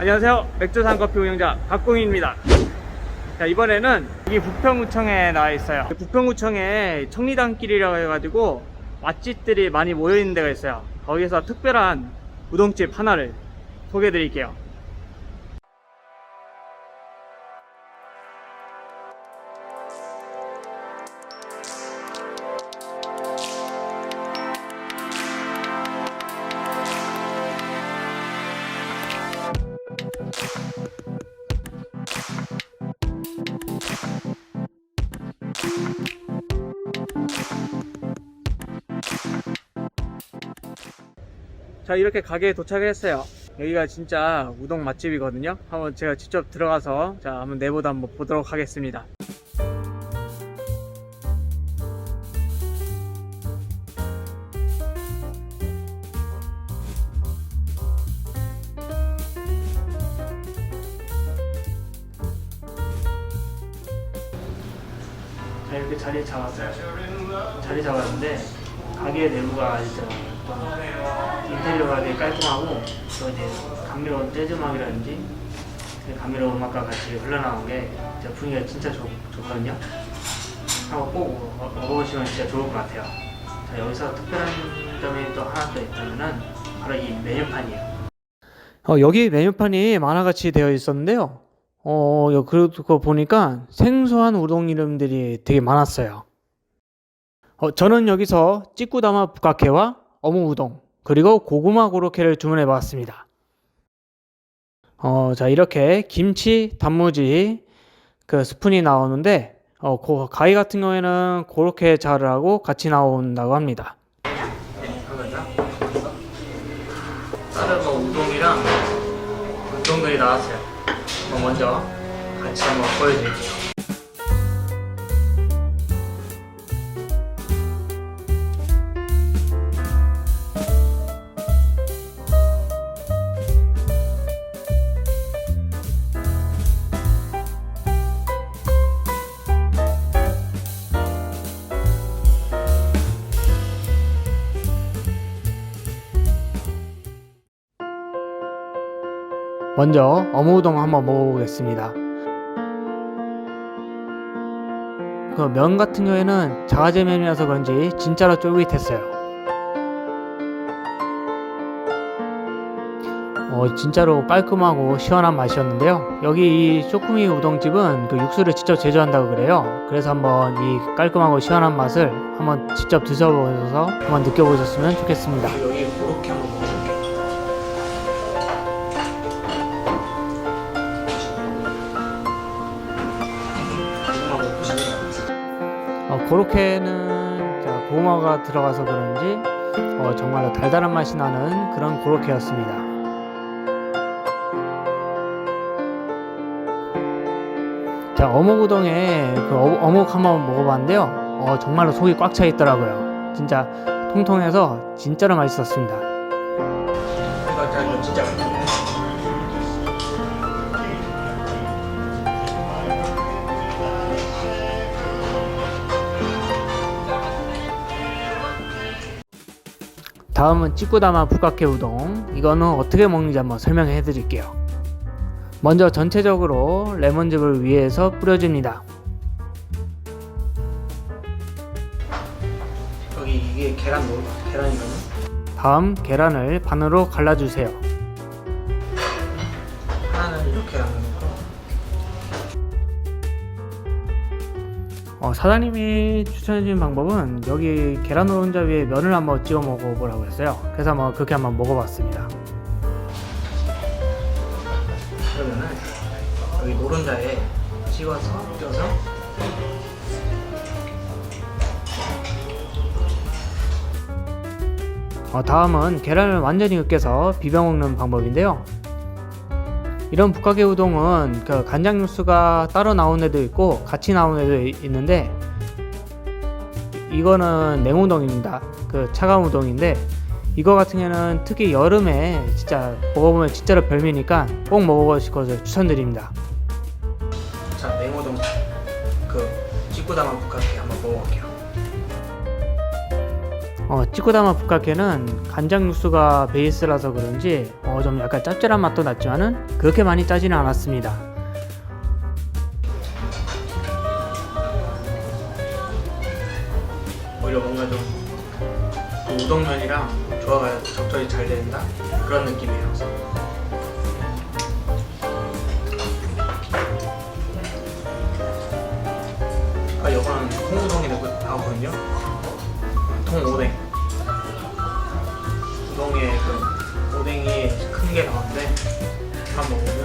안녕하세요. 맥주산 커피 운영자 박공희입니다. 자, 이번에는 여기 부평구청에 나와 있어요. 부평구청에 청리단길이라고 해가지고 맛집들이 많이 모여있는 데가 있어요. 거기서 특별한 우동집 하나를 소개해 드릴게요. 자 이렇게 가게에 도착을 했어요. 여기가 진짜 우동 맛집이거든요. 한번 제가 직접 들어가서 자 한번 내보도 한번 보도록 하겠습니다. 자 이렇게 자리 잡았어요. 자리 잡았는데 가게 내부가 또 인테리어가 되게 깔끔하고 또 이제 감미로운 재즈 음악이라든지 그 감미로운 음악과 같이 흘러나온 게 진짜 분위기가 진짜 좋, 좋거든요. 한번 꼭 먹- 먹어보시면 진짜 좋을 것 같아요. 자 여기서 특별한 점이 또 하나 더 있다면은 바로 이 메뉴판이에요. 어, 여기 메뉴판이 만화같이 되어 있었는데요. 어, 여- 그거 보니까 생소한 우동 이름들이 되게 많았어요. 어, 저는 여기서 찌꾸다마 북각회와 어묵 우동 그리고 고구마 고로케를 주문해 봤습니다. 어, 자 이렇게 김치, 단무지 그 스푼이 나오는데 어, 고, 가위 같은 경우에는 고로케 자르하고 같이 나온다고 합니다. 다른 뭐 우동이랑 우동들이 나왔어요. 먼저 같이 한번 보여드릴게요. 먼저 어묵우동 한번 먹어보겠습니다. 그 면 같은 경우에는 자가제면이라서 그런지 진짜로 쫄깃했어요. 어, 진짜로 깔끔하고 시원한 맛이었는데요. 여기 이 쇼쿠미 우동집은 그 육수를 직접 제조한다고 그래요. 그래서 한번 이 깔끔하고 시원한 맛을 한번 직접 드셔보셔서 한번 느껴보셨으면 좋겠습니다. 여기 그렇게 한번 고로케는 자, 고구마가 들어가서 그런지 어, 정말로 달달한 맛이 나는 그런 고로케였습니다. 자, 어묵 우동에 그 어, 어묵 한번 먹어봤는데요. 어, 정말로 속이 꽉 차 있더라고요. 진짜 통통해서 진짜로 맛있었습니다. 다음은 찌꾸다마 북각회 우동. 이거는 어떻게 먹는지 한번 설명해 드릴게요. 먼저 전체적으로 레몬즙을 위에서 뿌려줍니다. 여기 이게 계란 뭐 계란이거든요? 다음 계란을 반으로 갈라주세요. 하나는 이렇게 나누 어, 사장님이 추천해주신 방법은 여기 계란 노른자 위에 면을 한번 찍어 먹어보라고 했어요. 그래서 한번 그렇게 한번 먹어봤습니다. 그러면은 여기 노른자에 찍어서 껴서 어, 다음은 계란을 완전히 으깨서 비벼 먹는 방법인데요. 이런 북각의 우동은 그 간장 육수가 따로 나온 애도 있고 같이 나온 애도 이- 있는데 이거는 냉우동입니다. 그 차가운 우동인데 이거 같은 경우는 특히 여름에 진짜 먹어보면 진짜로 별미니까 꼭 먹어보실 것을 추천드립니다. 자 냉우동 그 찌꾸다만 북각회 한번 먹어볼게요. 어, 찌꼬다마 북카케는 간장 육수가 베이스라서 그런지 어, 좀 약간 짭짤한 맛도 났지만은 그렇게 많이 짜지는 않았습니다. 오히려 뭔가 좀그 우동면이랑 조화가 적절히 잘 된다 그런 느낌이에요. 아 이거는 통우동이 나고- 나오거든요. 통 오뎅. 우동에 그 오뎅이 큰 게 나오는데 다 먹으면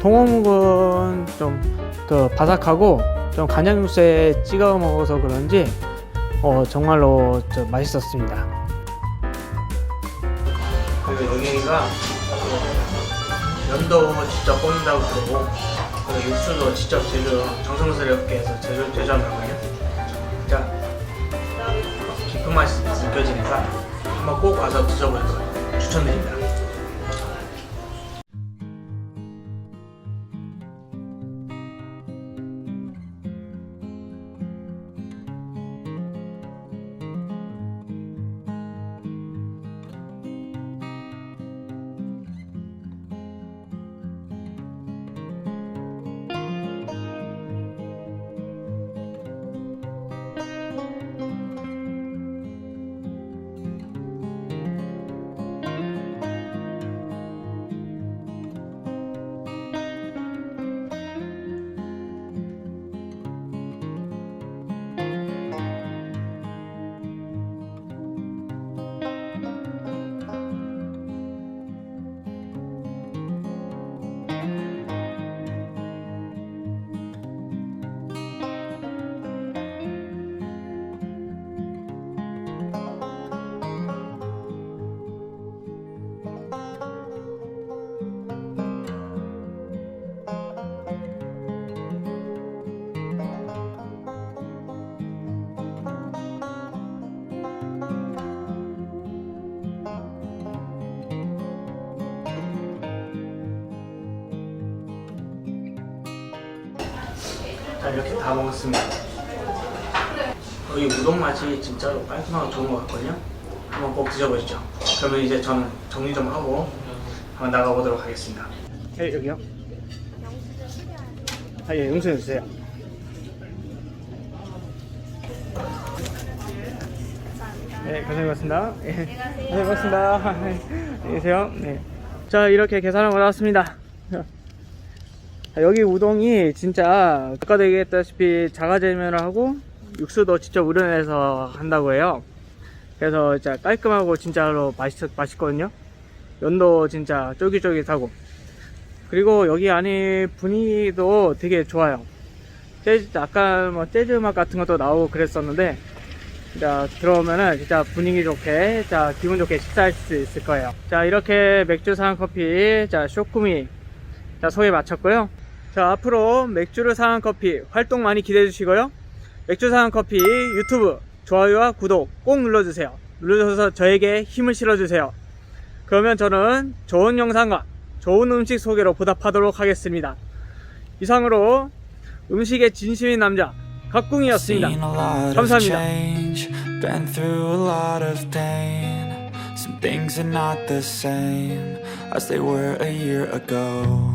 통어묵은 좀그 바삭하고 좀 간장 육수에 찍어 먹어서 그런지 어, 정말로 좀 맛있었습니다. 그리고 여기가 그 연도 직접 뽑는다고 그러고 육수도 직접 제조 정성스럽게 해서 제조, 제조한다고 한번 꼭 와서 드셔볼 거예요. 추천드립니다. 자 이렇게 다 먹었습니다. 여기 우동 맛이 진짜로 깔끔하고 좋은 것 같거든요. 한번 꼭 드셔보시죠. 그러면 이제 저는 정리 좀 하고 한번 나가보도록 하겠습니다. 예, 여기요. 아, 예, 용서해 주세요. 네, 고생하셨습니다. 예, 고생하셨습니다. 안녕히 계세요. 네. 자, 이렇게 계산하고 나왔습니다. 자, 여기 우동이 진짜 아까도 얘기했다시피 자가제면을 하고 육수도 직접 우려내서 한다고 해요. 그래서 진짜 깔끔하고 진짜로 맛있, 맛있거든요. 면도 진짜 쫄깃쫄깃하고 그리고 여기 안에 분위기도 되게 좋아요. 재즈, 아까 뭐 재즈 음악 같은 것도 나오고 그랬었는데 자, 들어오면은 진짜 분위기 좋게, 자, 기분 좋게 식사할 수 있을 거예요. 자, 이렇게 맥주 사한 커피, 자, 쇼쿠미, 자, 소개 마쳤고요. 자, 앞으로 맥주를 사한 커피 활동 많이 기대해 주시고요. 맥주 사한 커피 유튜브 좋아요와 구독 꼭 눌러주세요. 눌러주셔서 저에게 힘을 실어주세요. 그러면 저는 좋은 영상과 좋은 음식 소개로 보답하도록 하겠습니다. 이상으로 음식의 진심인 남자, 각궁이었습니다. 감사합니다. change, been through a lot of pain. Some things are not the same as they were a year ago.